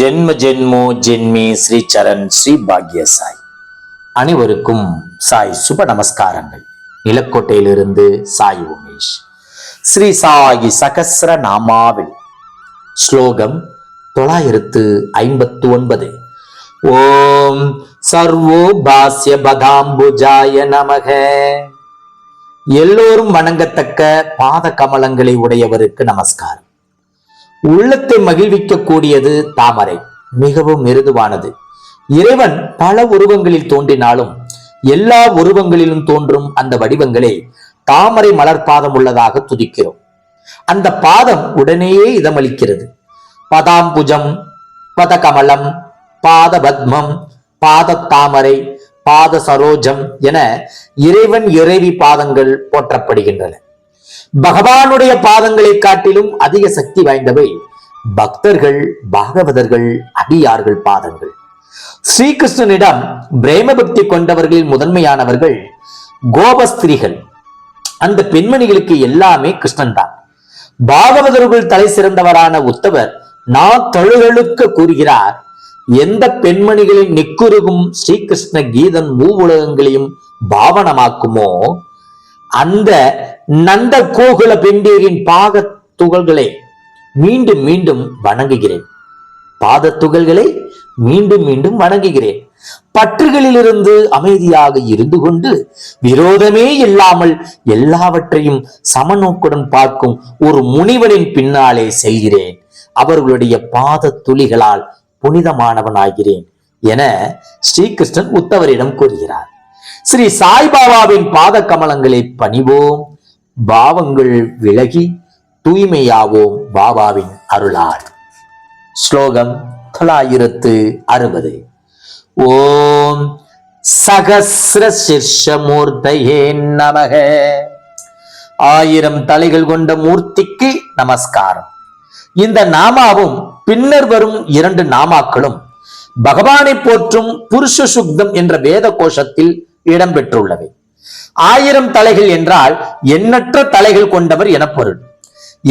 ஜென்ம ஜென்மோ ஜென்மே ஸ்ரீ சரண் ஸ்ரீ பாக்ய சாய். அனைவருக்கும் சாய் சுப நமஸ்காரங்கள். நிலக்கோட்டையிலிருந்து சாய் உமேஷ். ஸ்ரீ சாயி சகஸ்ர நாமாவில். ஸ்லோகம் தொள்ளாயிரத்து ஐம்பத்து ஒன்பது ஓம் சர்வோ பாஸ்ய பதாம்புஜாய நமக. எல்லோரும் வணங்கத்தக்க பாத கமலங்களை உடையவருக்கு நமஸ்காரம். உள்ளத்தை மகிழ்விக்கக்கூடியது தாமரை மிகவும் மிருதுவானது. இறைவன் பல உருவங்களில் தோன்றினாலும் எல்லா உருவங்களிலும் தோன்றும் அந்த வடிவங்களை தாமரை மலர் பாதம் உள்ளதாக துதிக்கிறோம். அந்த பாதம் உடனேயே இதமளிக்கிறது. பதாம்புஜம் பதகமலம் பாத பத்மம் பாத தாமரை பாத சரோஜம் என இறைவன் இறைவி பாதங்கள் போற்றப்படுகின்றன. பகவானுடைய பாதங்களை காட்டிலும் அதிக சக்தி வாய்ந்தவை. பக்தர்கள் பாகவதர்கள் அடியார்கள் பாதங்கள். ஸ்ரீகிருஷ்ணனிடம் பிரேம பக்தி கொண்டவர்களில் முதன்மையானவர்கள் கோபஸ்திரிகள். அந்த பெண்மணிகளுக்கு எல்லாமே கிருஷ்ணன் தான் பாகவதர்கள் தலை சிறந்தவரான உத்தவர் நான் தழுகழுக்க கூறுகிறார் எந்த பெண்மணிகளின் நிக்குருகும் ஸ்ரீகிருஷ்ண கீதன் மூவுலகங்களையும் பாவனமாக்குமோ? அந்த நந்த கோகுல பெண்டீரின் பாக துகள்களை மீண்டும் மீண்டும் வணங்குகிறேன். பாத துகள்களை மீண்டும் மீண்டும் வணங்குகிறேன். பற்றுகளிலிருந்து அமைதியாக இருந்து கொண்டு விரோதமே இல்லாமல் எல்லாவற்றையும் சமநோக்குடன் பார்க்கும் ஒரு முனிவனின் பின்னாலே செல்கிறேன். அவர்களுடைய பாத துளிகளால் புனிதமானவனாகிறேன் என ஸ்ரீகிருஷ்ணன் உத்தவரிடம் கூறுகிறார். ஸ்ரீ சாய்பாபாவின் பாத கமலங்களை பணிவோம். பாவங்கள் விலகி தூய்மையாவோம் பாபாவின் அருளால். ஸ்லோகம் தொள்ளாயிரத்து அறுபது. ஓம் சகசிர சிர்ஷமூர்த்தையே நமக. ஆயிரம் தலைகள் கொண்ட மூர்த்திக்கு நமஸ்காரம். இந்த நாமாவும் பின்னர் வரும் இரண்டு நாமாக்களும் பகவானை போற்றும் புருஷ சுக்தம் என்ற வேத கோஷத்தில் இடம்பெற்றுள்ளவை ஆயிரம் தலைகள் என்றால் எண்ணற்ற தலைகள் கொண்டவர் என பொருள்.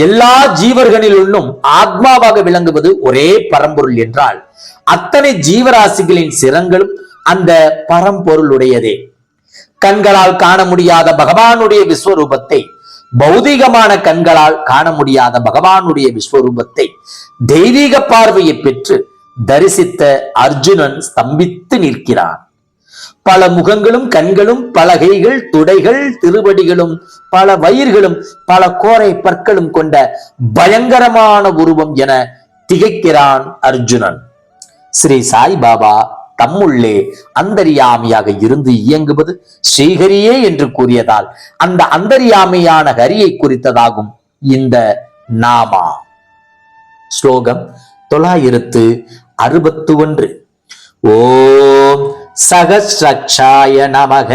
எல்லா ஜீவர்களிலுள்ளும் ஆத்மாவாக விளங்குவது ஒரே பரம்பொருள் என்றால் அத்தனை ஜீவராசிகளின் சிரங்களும் அந்த பரம்பொருளுடையதே. கண்களால் காண முடியாத பகவானுடைய விஸ்வரூபத்தை பௌதிகமான கண்களால் காண முடியாத பகவானுடைய விஸ்வரூபத்தை தெய்வீக பார்வையை பெற்று தரிசித்த அர்ஜுனன் ஸ்தம்பித்து நிற்கிறான். பல முகங்களும் கண்களும் பல கைகள் துடைகள் திருவடிகளும் பல வயிர்களும் பல கோரை பற்களும் கொண்ட பயங்கரமான உருவம் என திகைக்கிறான் அர்ஜுனன். ஸ்ரீ சாய்பாபா தம்முள்ளே அந்தரியாமியாக இருந்து இயங்குவது ஸ்ரீஹரியே என்று கூறியதால் அந்த அந்தரியாமியான ஹரியை குறித்ததாகும் இந்த நாமா. ஸ்லோகம் தொள்ளாயிரத்து அறுபத்து ஒன்று. ஓம் சகஸ்ரக்ஷாய நமக.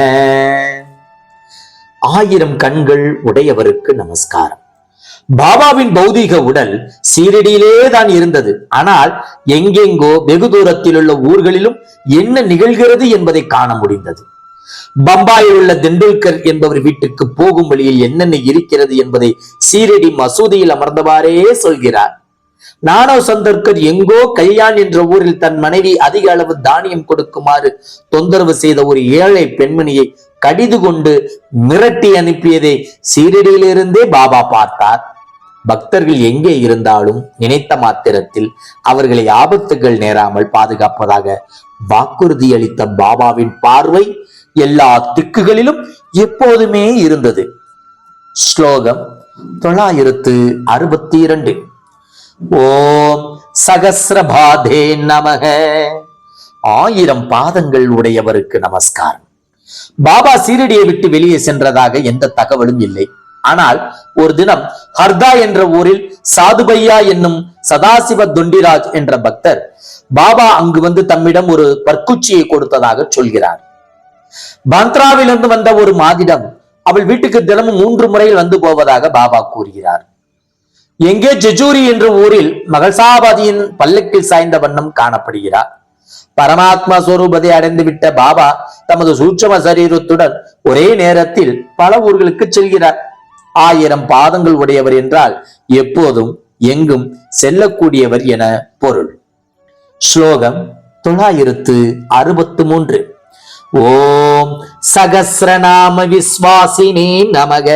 ஆயிரம் கண்கள் உடையவருக்கு நமஸ்காரம். பாபாவின் பௌதீக உடல் சீரடியிலே தான் இருந்தது. ஆனால் எங்கெங்கோ வெகு தூரத்தில் உள்ள ஊர்களிலும் என்ன நிகழ்கிறது என்பதை காண முடிந்தது. பம்பாயில் உள்ள திண்டுல்கர் என்பவர் வீட்டுக்கு போகும் வழியில் என்னென்ன இருக்கிறது என்பதை சீரடி மசூதியில் அமர்ந்தவாறே சொல்கிறார். நானோ சந்தர்கர் எங்கோ கல்யாண் என்ற ஊரில் தன் மனைவி அதிக அளவு தானியம் கொடுக்குமாறு தொந்தரவு செய்த ஒரு ஏழை பெண்மணியை கடிது கொண்டு மிரட்டி அனுப்பியதை சீரடியிலிருந்தே பாபா பார்த்தார். பக்தர்கள் எங்கே இருந்தாலும் நினைத்த மாத்திரத்தில் அவர்களை ஆபத்துகள் நேராமல் பாதுகாப்பதாக வாக்குறுதி அளித்த பாபாவின் பார்வை எல்லா திக்குகளிலும் எப்போதுமே இருந்தது. ஸ்லோகம் தொள்ளாயிரத்து அறுபத்தி இரண்டு. ஓம் சகசிரபாதே நமக. ஆயிரம் பாதங்கள் உடையவருக்கு நமஸ்காரம். பாபா சீரடியை விட்டு வெளியே சென்றதாக எந்த தகவலும் இல்லை. ஆனால் ஒரு தினம் ஹர்தா என்ற ஊரில் சாதுபையா என்னும் சதாசிவ தொண்டிராஜ் என்ற பக்தர் பாபா அங்கு வந்து தம்மிடம் ஒரு பற்குச்சியை கொடுத்ததாக சொல்கிறார். பந்த்ராவிலிருந்து வந்த ஒரு மாதிடம் அவள் வீட்டுக்கு தினமும் மூன்று முறையில் வந்து போவதாக பாபா கூறுகிறார். எங்கே ஜெஜூரி என்ற ஊரில் மகள்சாபாதியின் பல்லக்கில் சாய்ந்த வண்ணம் காணப்படுகிறார். பரமாத்மா ஸ்வரூபத்தை அடைந்துவிட்ட பாபா தமது சூட்சம சரீரத்துடன் ஒரே நேரத்தில் பல ஊர்களுக்கு செல்கிறார். ஆயிரம் பாதங்கள் உடையவர் என்றால் எப்போதும் எங்கும் செல்லக்கூடியவர் என பொருள். ஸ்லோகம் தொள்ளாயிரத்து அறுபத்து மூன்று. ஓம் சகசிரநாம விஸ்வாசினே நமக.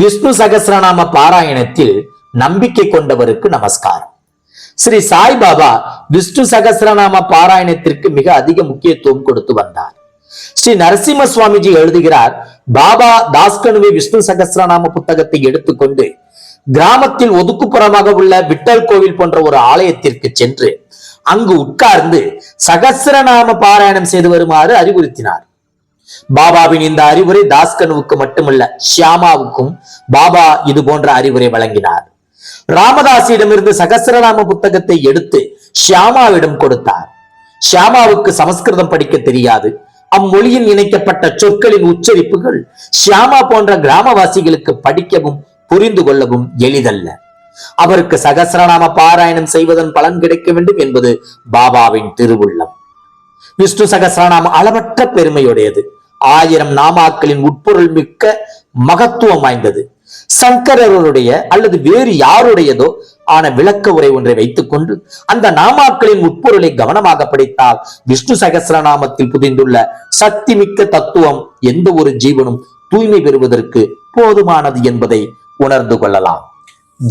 விஷ்ணு சகசிரநாம பாராயணத்தில் நம்பிக்கை கொண்டவருக்கு நமஸ்காரம். ஸ்ரீ சாய்பாபா விஷ்ணு சகசிரநாம பாராயணத்திற்கு மிக அதிக முக்கியத்துவம் கொடுத்து வந்தார். ஸ்ரீ நரசிம்ம சுவாமிஜி எழுதுகிறார் பாபா தாஸ்கனுவி விஷ்ணு சகசிரநாம புத்தகத்தை எடுத்துக்கொண்டு கிராமத்தில் ஒதுக்குப்புறமாக உள்ள விட்டல் கோவில் போன்ற ஒரு ஆலயத்திற்கு சென்று அங்கு உட்கார்ந்து சகசிரநாம பாராயணம் செய்து வருமாறு அறிவுறுத்தினார். பாபாவின் இந்த அறிவுரை தாஸ்கனுவுக்கு மட்டுமல்ல ஷியாமாவுக்கும் பாபா இது போன்ற அறிவுரை வழங்கினார். ராமதாசியிடமிருந்து சகசிரநாம புத்தகத்தை எடுத்து ஷியாமாவிடம் கொடுத்தார். ஷியாமாவுக்கு சமஸ்கிருதம் படிக்க தெரியாது. அம்மொழியில் இணைக்கப்பட்ட சொற்களின் உச்சரிப்புகள் ஷியாமா போன்ற கிராமவாசிகளுக்கு படிக்கவும் புரிந்து கொள்ளவும் எளிதல்ல. அவருக்கு சகசிரநாம பாராயணம் செய்வதன் பலன் கிடைக்க வேண்டும் என்பது பாபாவின் திருவுள்ளம். விஷ்ணு சகசிரநாமம் அளவற்ற பெருமையுடையது. ஆயிரம் நாமாக்களின் உட்பொருள் மிக்க மகத்துவம் வாய்ந்தது. சங்கரருடைய அல்லது வேறு யாருடையதோ ஆன விளக்க உரை ஒன்றை வைத்துக்கொண்டு அந்த நாமாக்களின் உட்பொருளை கவனமாக படித்தால் விஷ்ணு சகசிரநாமத்தில் புதிந்துள்ள சக்தி மிக்க தத்துவம் எந்த ஒரு ஜீவனும் தூய்மை பெறுவதற்கு போதுமானது என்பதை உணர்ந்து கொள்ளலாம்.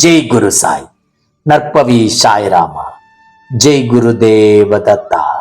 ஜெய் குரு சாய். நற்பவி சாய்ராமா. ஜெய் குரு தேவதத்தா.